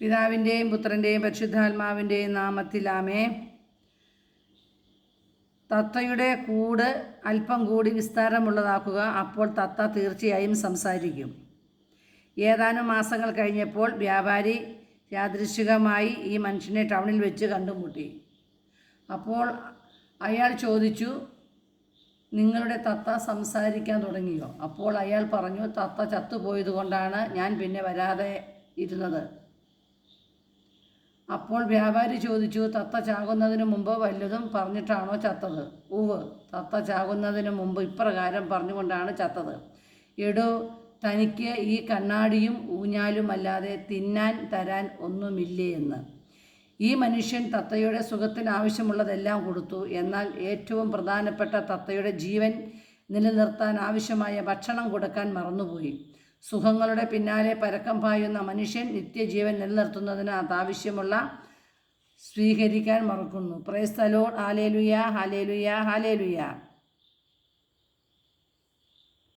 പിതാവിന്റെയും പുത്രന്റെയും പരിശുദ്ധാത്മാവിന്റെയും നാമത്തിലാമേ തത്തയുടെ കൂട് അല്പം കൂടി വിസ്താരമുള്ളതാക്കുക അപ്പോൾ തത്ത തീർച്ചയായും സംസാരിക്കും. ഏതാനും മാസങ്ങൾ കഴിഞ്ഞപ്പോൾ വ്യാപാരി യാദൃശികമായി ഈ മനുഷ്യനെ ടൗണിൽ വെച്ച് കണ്ടുമുട്ടി. അപ്പോൾ അയാൾ ചോദിച്ചു നിങ്ങളുടെ തത്ത സംസാരിക്കാൻ തുടങ്ങിയോ? അപ്പോൾ അയാൾ പറഞ്ഞു തത്ത ചത്തുപോയത് കൊണ്ടാണ് ഞാൻ പിന്നെ വരാതെ ഇരുന്നത്. അപ്പോൾ വ്യാപാരി ചോദിച്ചു തത്ത ചാകുന്നതിന് മുമ്പ് വല്ലതും പറഞ്ഞിട്ടാണോ ചത്തത്? ഉവ് തത്ത ചാകുന്നതിന് മുമ്പ് ഇപ്രകാരം പറഞ്ഞുകൊണ്ടാണ് ചത്തത്. എടോ തനിക്ക് ഈ കണ്ണാടിയും ഊഞ്ഞാലും അല്ലാതെ തിന്നാൻ തരാൻ ഒന്നുമില്ലേ എന്ന്. ഈ മനുഷ്യൻ തത്തയുടെ സുഖത്തിന് ആവശ്യമുള്ളതെല്ലാം കൊടുത്തു. എന്നാൽ ഏറ്റവും പ്രധാനപ്പെട്ട തത്തയുടെ ജീവൻ നിലനിർത്താൻ ആവശ്യമായ ഭക്ഷണം കൊടുക്കാൻ മറന്നുപോയി. സുഖങ്ങളുടെ പിന്നാലെ പരക്കം പായുന്ന മനുഷ്യൻ നിത്യജീവൻ നിലനിർത്തുന്നതിന് അതാവശ്യമുള്ള സ്വീകരിക്കാൻ മറക്കുന്നു. പ്രേസ്തലോ ഹാലേലുയ ഹാലേലുയ ഹാലേലുയ